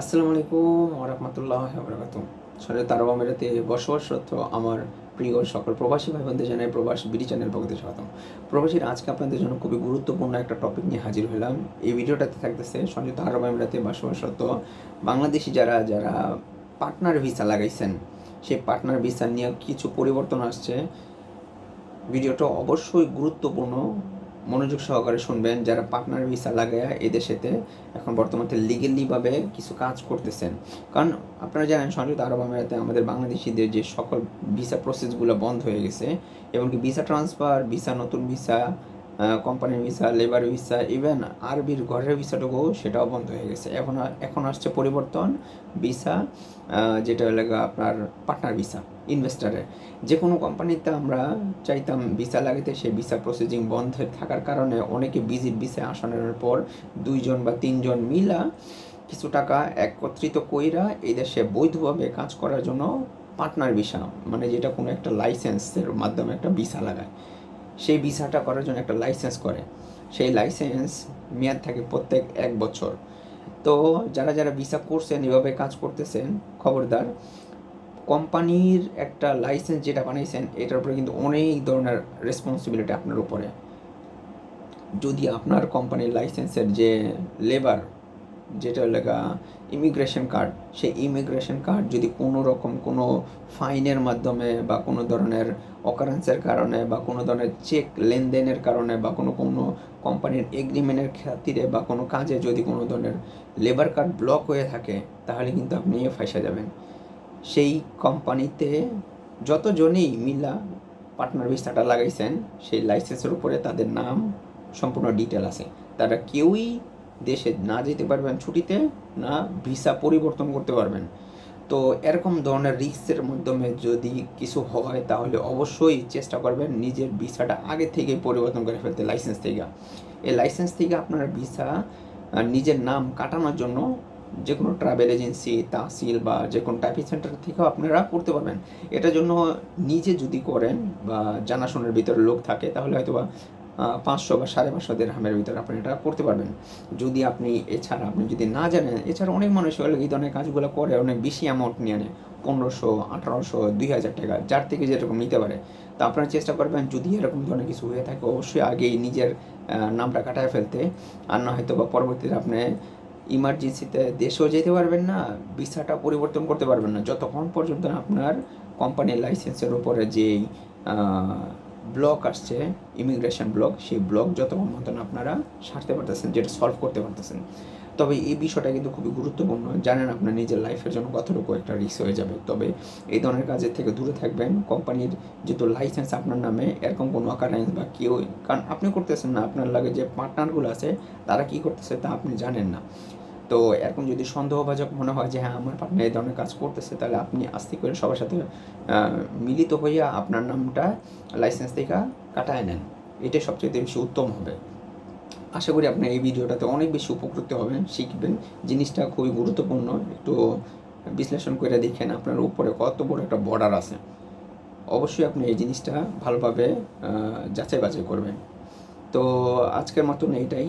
আসসালামু আলাইকুম ওরহমতুল্লাহ বরকাত সরে তারব আমিরাতে বসবাসরত আমার প্রিয় সকল প্রবাসী ভাই বোনদের জানাই প্রবাস বিডি চ্যানেল পক্ষে স্বাগতম। প্রবাসীর আজকে আপনাদের জন্য খুবই গুরুত্বপূর্ণ একটা টপিক নিয়ে হাজির হলাম। এই ভিডিওটাতে থাকতেছে সংযুক্ত আরব আমিরাতে বসবাসরত বাংলাদেশি যারা যারা পার্টনার ভিসা লাগাইছেন, সেই পার্টনার ভিসা নিয়ে কিছু পরিবর্তন আসছে। ভিডিওটা অবশ্যই গুরুত্বপূর্ণ। মনোযোগ সহকারে শুনবেন যারা পার্টনার ভিসা লাগায়া এদেশেতে এখন বর্তমানে লিগেলিভাবে কিছু কাজ করতেছেন। কারণ আপনারা জানেন, সংযুক্ত আরব আমিরাতে আমাদের বাংলাদেশিদের যে সকল ভিসা প্রসেসগুলো বন্ধ হয়ে গেছে এবং কি ভিসা ট্রান্সফার ভিসা নতুন ভিসা কোম্পানির ভিসা লেবার ভিসা ইভেন আরবির ঘরের ভিসাটুকু সেটাও বন্ধ হয়ে গেছে। এখন এখন আসছে পরিবর্তন ভিসা যেটা হলো আপনার পার্টনার ভিসা ইনভেস্টারের যে কোনো কোম্পানিতে আমরা চাইতাম ভিসা লাগাতে সেই ভিসা প্রসেসিং বন্ধ থাকার কারণে অনেকে ভিজিট ভিসা আসানোর পর দুইজন বা তিনজন মিলা কিছু টাকা একত্রিত কইরা এই দেশে বৈধভাবে কাজ করার জন্য পার্টনার ভিসা মানে যেটা কোনো একটা লাইসেন্সের মাধ্যমে একটা ভিসা লাগায়। সেই ভিসাটা করার জন্য একটা লাইসেন্স করে। সেই লাইসেন্স মেয়াদ থাকে প্রত্যেক এক বছর। তো যারা যারা ভিসা করছেন, এভাবে কাজ করতেছেন, খবরদার, কোম্পানির একটা লাইসেন্স যেটা বানাইছেন, এটার উপরে কিন্তু অনেক ধরনের রেসপন্সিবিলিটি আপনার উপরে। যদি আপনার কোম্পানির লাইসেন্সের যে লেবার যেটা লেগা ইমিগ্রেশন কার্ড সেই ইমিগ্রেশন কার্ড যদি কোনো রকম কোনো ফাইনের মাধ্যমে বা কোনো ধরনের অকারেন্সের কারণে বা কোনো ধরনের চেক লেনদেনের কারণে বা কোনো কোনো কোম্পানির এগ্রিমেন্টের খাতিরে বা কোনো কাজে যদি কোনো ধরনের লেবার কার্ড ব্লক হয়ে থাকে, তাহলে কিন্তু আপনি ফাঁসে যাবেন। সেই কোম্পানিতে যতজনেই মিলা পার্টনার ভিসাটা লাগাইছেন, সেই লাইসেন্সের উপরে তাদের নাম সম্পূর্ণ ডিটেল আছে। তারা কেউই দেশে না যেতে পারবেন, ছুটিতে না ভিসা পরিবর্তন করতে পারবেন। তো এরকম ধরনের রিস্কের মাধ্যমে যদি কিছু হয়, তাহলে অবশ্যই চেষ্টা করবেন নিজের ভিসাটা আগে থেকে পরিবর্তন করে ফেলতে লাইসেন্স থেকে। এই লাইসেন্স থেকে আপনার ভিসা নিজের নাম কাটানোর জন্য যে কোনো ট্রাভেল এজেন্সি তাহসিল বা যে কোনো টাইপিং সেন্টার থেকেও আপনারা করতে পারবেন। এটার জন্য নিজে যদি করেন বা জানাশোনার ভিতরে লোক থাকে, তাহলে হয়তো বা পাঁচশো বা সাড়ে পাঁচশো দেড়হামের ভিতরে আপনি এটা করতে পারবেন। যদি আপনি এছাড়া, আপনি যদি না জানেন, এছাড়া অনেক মানুষ হলে এই ধরনের কাজগুলো করে, অনেক বেশি অ্যামাউন্ট নিয়ে নেয়, পনেরোশো, আঠারোশো, দুই হাজার টাকা, যার থেকে যেরকম নিতে পারে। তো আপনারা চেষ্টা করবেন, যদি এরকম ধরনের কিছু হয়ে থাকে, অবশ্যই আগেই নিজের নামটা কাটায় ফেলতে। আর না হয়তো বা পরবর্তীতে আপনি ইমার্জেন্সিতে দেশেও যেতে পারবেন না ভিসাটা পরিবর্তন করতে পারবেন না। যতক্ষণ পর্যন্ত আপনার কোম্পানির লাইসেন্সের উপরে যেই ব্লক আসছে ইমিগ্রেশন ব্লক, সেই ব্লক যতক্ষণ মতন আপনারা সারতে পারতেছেন, যেটা সলভ করতে পারতেছেন। তবে এই বিষয়টা কিন্তু খুবই গুরুত্বপূর্ণ। জানেন আপনার নিজের লাইফের জন্য কতটুকু একটা রিস্ক হয়ে যাবে। তবে এই ধরনের কাজের থেকে দূরে থাকবেন। কোম্পানির যেহেতু লাইসেন্স আপনার নামে, এরকম কোনো অকারেন্স বা কেউ কারণ আপনি করতেছেন না, আপনার লাগে যে পার্টনারগুলো আছে, তারা কি করতেছে তা আপনি জানেন না। তো এরকম যদি সন্দেহভাজক মনে হয় যে হ্যাঁ আমার পার্টনার এই ধরনের কাজ করতেছে, তাহলে আপনি আস্তে করে সবার সাথে মিলিত হইয়া আপনার নামটা লাইসেন্স থেকে কাটায় নেন। এটাই সবচেয়ে বেশি উত্তম হবে। আশা করি আপনার এই ভিডিওটাতে অনেক বেশি উপকৃত হবেন, শিখবেন। জিনিসটা খুবই গুরুত্বপূর্ণ। একটু বিশ্লেষণ করে দেখেন আপনার উপরে কত বড় একটা বর্ডার আছে। অবশ্যই আপনি এই জিনিসটা ভালোভাবে যাচাই বাছাই করবেন। তো আজকের মতন এইটাই।